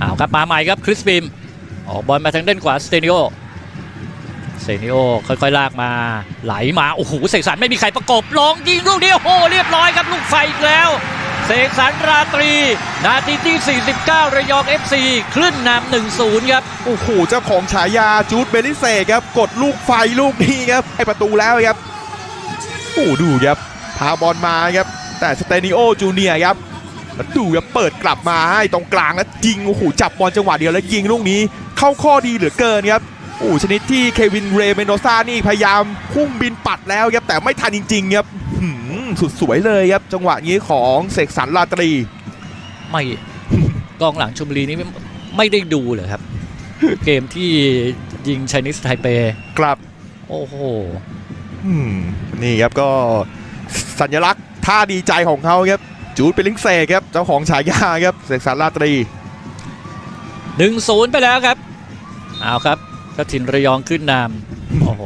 เอาครับมาใหม่ครับคริสบิมออกบอลมาทางด้านขวาสเตนิโอสเตนิโอค่อยๆ ลากมาไหลมา โอ้โหเสกสรรไม่มีใครประกบลองยิงลูกเดียวโอ้โหเรียบร้อยครับลูกไฟอีกแล้ว เสกสรรราตรี นาทีที่ 49 ระยอง FC ขึ้นนำ1-0 ครับ โอ้โห เจ้าของฉายาจูดเบลิเซ่ครับ กดลูกไฟลูกนี้ครับให้ประตูแล้วครับ โอ้ดูครับ พาบอลมาครับ แต่สเตนิโอจูเนียครับ แล้วดูครับเปิดกลับมาให้ตรงกลางแล้วยิงโอ้โหจับบอลจังหวะเดียวแล้วยิงลูกนี้เข้าข้อดีเหลือเกินครับโอ้โหชนิดที่เควินเรเมโนซานี่พยายามพุ่งบินปัดแล้วครับแต่ไม่ทันจริงๆครับหืมสุดสวยเลยครับจังหวะนี้ของเสกสรรลาตรี ไม่กองหลังชมบุรีนี่ไม่ไม่ได้ดูเลยครับ เกมที่ยิงไชนิสไทเปกลับ โอ้โหอืมนี่ครับก็สัญลักษณ์ท่าดีใจของเขาครับ จูดเป็นลิงเซครับ เจ้าของฉายาครับ เสกสรราตรี1-0ไปแล้วครับ เอาครับก็ทินระยองขึ้นนำโอ้โห